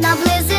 наблизу.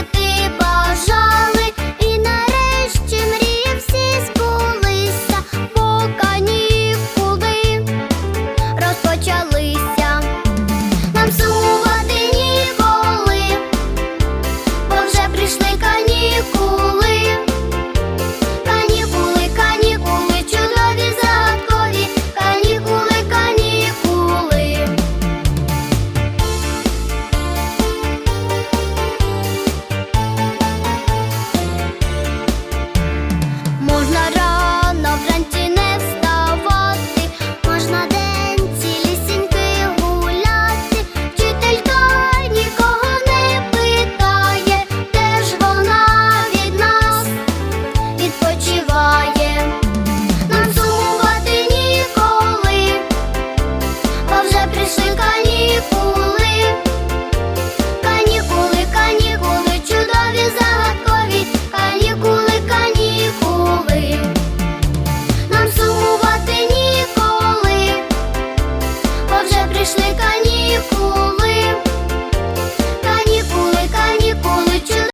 Грішника ніку.